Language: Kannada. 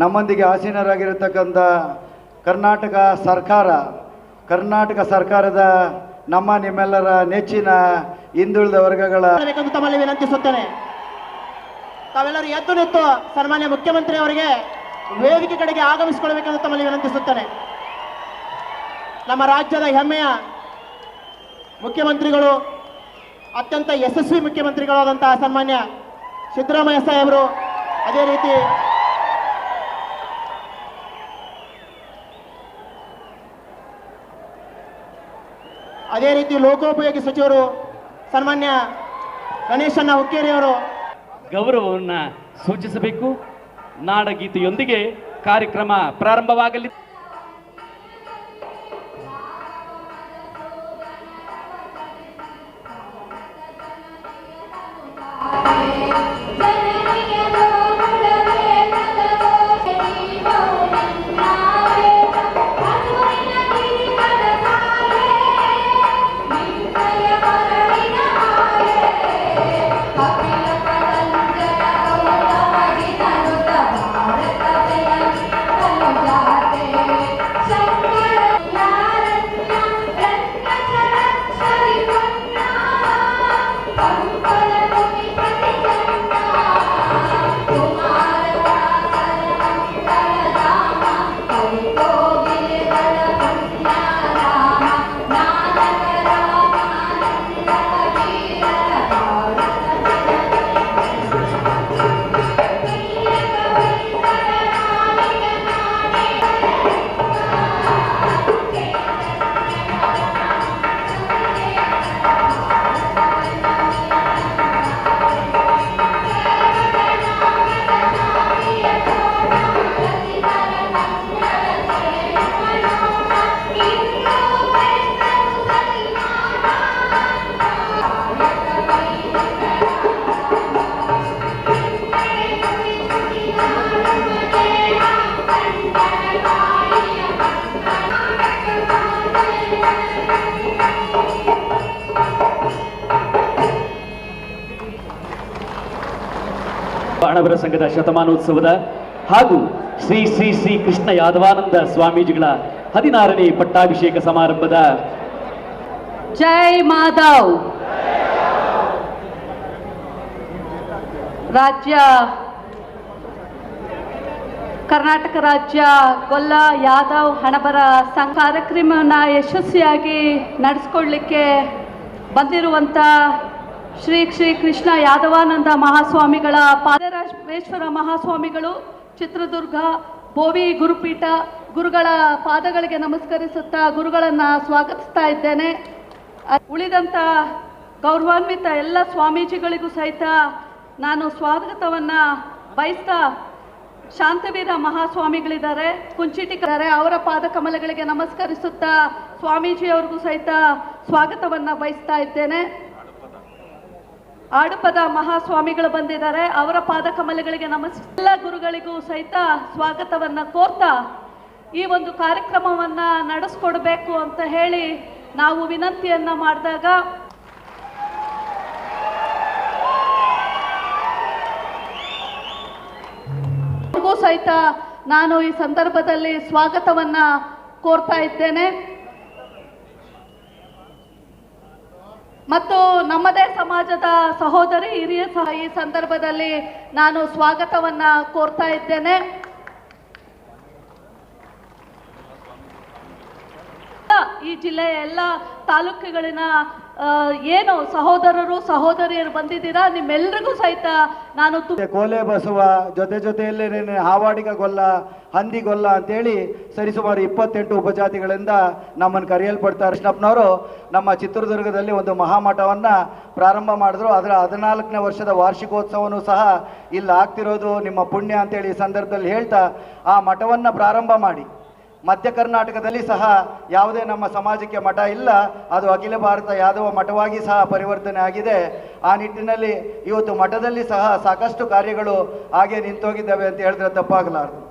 ನಮ್ಮೊಂದಿಗೆ ಆಸೀನರಾಗಿರತಕ್ಕಂಥ ಕರ್ನಾಟಕ ಸರ್ಕಾರ, ಕರ್ನಾಟಕ ಸರ್ಕಾರದ ನಮ್ಮ ನಿಮ್ಮೆಲ್ಲರ ನೆಚ್ಚಿನ ಹಿಂದುಳಿದ ವರ್ಗಗಳ ತಮ್ಮಲ್ಲಿ ವಿನಂತಿಸುತ್ತೇನೆ. ತಾವೆಲ್ಲರೂ ಎದ್ದು ನಿಂತು ಸನ್ಮಾನ್ಯ ಮುಖ್ಯಮಂತ್ರಿ ಅವರಿಗೆ ವೇದಿಕೆ ಕಡೆಗೆ ಆಗಮಿಸಿಕೊಳ್ಬೇಕೆಂದು ತಮ್ಮಲ್ಲಿ ವಿನಂತಿಸುತ್ತೇನೆ. ನಮ್ಮ ರಾಜ್ಯದ ಹೆಮ್ಮೆಯ ಮುಖ್ಯಮಂತ್ರಿಗಳು, ಅತ್ಯಂತ ಯಶಸ್ವಿ ಮುಖ್ಯಮಂತ್ರಿಗಳಾದಂತಹ ಸನ್ಮಾನ್ಯ ಸಿದ್ದರಾಮಯ್ಯ ಸಾಹೇಬರು, ಅದೇ ರೀತಿ ಅದೇ ರೀತಿ ಲೋಕೋಪಯೋಗಿ ಸಚಿವರು ಸನ್ಮಾನ್ಯ ಗಣೇಶಣ್ಣ ಹುಕ್ಕೇರಿಯವರು ಗೌರವವನ್ನು ಸೂಚಿಸಬೇಕು ನಾಡಗೀತೆಯೊಂದಿಗೆ ಕಾರ್ಯಕ್ರಮ ಪ್ರಾರಂಭವಾಗಲಿ ಬಾಣವರ ಸಂಘದ ಶತಮಾನೋತ್ಸವದ ಹಾಗೂ ಶ್ರೀ ಶ್ರೀ ಶ್ರೀ ಕೃಷ್ಣ ಯಾದವಾನಂದ ಸ್ವಾಮೀಜಿಗಳ ಹದಿನಾರನೇ ಪಟ್ಟಾಭಿಷೇಕ ಸಮಾರಂಭದ ಜೈ ಮಾಧವ್. ರಾಜ್ಯ ಕರ್ನಾಟಕ ರಾಜ್ಯ ಗೊಲ್ಲ ಯಾದವ್ ಹಣಬರ ಸಂಘ ಕಾರ್ಯಕ್ರಮವನ್ನು ಯಶಸ್ವಿಯಾಗಿ ನಡೆಸ್ಕೊಳ್ಳಿಕ್ಕೆ ಬಂದಿರುವಂತ ಶ್ರೀ ಶ್ರೀ ಕೃಷ್ಣ ಯಾದವಾನಂದ ಮಹಾಸ್ವಾಮಿಗಳ ಪಾದರಾಶ್ವೇಶ್ವರ ಮಹಾಸ್ವಾಮಿಗಳು, ಚಿತ್ರದುರ್ಗ, ಬೋವಿ ಗುರುಪೀಠ, ಗುರುಗಳ ಪಾದಗಳಿಗೆ ನಮಸ್ಕರಿಸುತ್ತಾ ಗುರುಗಳನ್ನು ಸ್ವಾಗತಿಸ್ತಾ ಇದ್ದೇನೆ. ಉಳಿದಂಥ ಗೌರವಾನ್ವಿತ ಎಲ್ಲ ಸ್ವಾಮೀಜಿಗಳಿಗೂ ಸಹಿತ ನಾನು ಸ್ವಾಗತವನ್ನು ಬಯಸ್ತಾ ಶಾಂತವೀರ ಮಹಾಸ್ವಾಮಿಗಳಿದ್ದಾರೆ, ಕುಂಚಿಟಿಕರಿದ್ದಾರೆ, ಅವರ ಪಾದ ಕಮಲಗಳಿಗೆ ನಮಸ್ಕರಿಸುತ್ತಾ ಸ್ವಾಮೀಜಿಯವ್ರಿಗೂ ಸಹಿತ ಸ್ವಾಗತವನ್ನು ಬಯಸ್ತಾ ಇದ್ದೇನೆ. ಆಡುಪದ ಮಹಾಸ್ವಾಮಿಗಳು ಬಂದಿದ್ದಾರೆ. ಅವರ ಪಾದ ಕಮಲಗಳಿಗೆ ಎಲ್ಲ ಗುರುಗಳಿಗೂ ಸಹಿತ ಸ್ವಾಗತವನ್ನು ಕೋರ್ತಾ ಈ ಒಂದು ಕಾರ್ಯಕ್ರಮವನ್ನ ನಡೆಸ್ಕೊಡ್ಬೇಕು ಅಂತ ಹೇಳಿ ನಾವು ವಿನಂತಿಯನ್ನ ಮಾಡಿದಾಗ ಸಹಿತ ನಾನು ಈ ಸಂದರ್ಭದಲ್ಲಿ ಸ್ವಾಗತವನ್ನ ಕೋರ್ತಾ ಇದ್ದೇನೆ. ಮತ್ತು ನಮ್ಮದೇ ಸಮಾಜದ ಸಹೋದರಿ, ಹಿರಿಯ ಸಹ ಈ ಸಂದರ್ಭದಲ್ಲಿ ನಾನು ಸ್ವಾಗತವನ್ನ ಕೋರ್ತಾ ಇದ್ದೇನೆ. ಈ ಜಿಲ್ಲೆಯ ಎಲ್ಲ ತಾಲೂಕುಗಳಿನ ಏನು ಸಹೋದರರು, ಸಹೋದರಿಯರು ಬಂದಿದ್ದೀರಾ? ನಿಮ್ಮೆಲ್ರಿಗೂ ಸಹಿತ ನಾನು ಕೋಲೆ ಬಸವ ಜೊತೆ ಜೊತೆಯಲ್ಲೇ ಹಾವಾಡಿಗ ಗೊಲ್ಲ, ಹಂದಿ ಗೊಲ್ಲ ಅಂತೇಳಿ ಸರಿಸುಮಾರು ಇಪ್ಪತ್ತೆಂಟು ಉಪಜಾತಿಗಳಿಂದ ನಮ್ಮನ್ನು ಕರೆಯಲ್ಪಡ್ತಾರೆ ಕೃಷ್ಣಪ್ಪನವರು. ನಮ್ಮ ಚಿತ್ರದುರ್ಗದಲ್ಲಿ ಒಂದು ಮಹಾಮಠವನ್ನು ಪ್ರಾರಂಭ ಮಾಡಿದ್ರು. ಅದರ ಹದಿನಾಲ್ಕನೇ ವರ್ಷದ ವಾರ್ಷಿಕೋತ್ಸವನೂ ಸಹ ಇಲ್ಲಿ ಆಗ್ತಿರೋದು. ನಿಮ್ಮ ಪುಣ್ಯ ಅಂತೇಳಿ ಈ ಸಂದರ್ಭದಲ್ಲಿ ಹೇಳ್ತಾ ಆ ಮಠವನ್ನು ಪ್ರಾರಂಭ ಮಾಡಿ. ಮಧ್ಯ ಕರ್ನಾಟಕದಲ್ಲಿ ಸಹ ಯಾವುದೇ ನಮ್ಮ ಸಮಾಜಕ್ಕೆ ಮಠ ಇಲ್ಲ. ಅದು ಅಖಿಲ ಭಾರತ ಯಾದವ ಮಠವಾಗಿ ಸಹ ಪರಿವರ್ತನೆ ಆಗಿದೆ. ಆ ನಿಟ್ಟಿನಲ್ಲಿ ಇವತ್ತು ಮಠದಲ್ಲಿ ಸಹ ಸಾಕಷ್ಟು ಕಾರ್ಯಗಳು ಹಾಗೆ ನಿಂತೋಗಿದ್ದಾವೆ ಅಂತ ಹೇಳಿದ್ರೆ ತಪ್ಪಾಗಲಾರದು.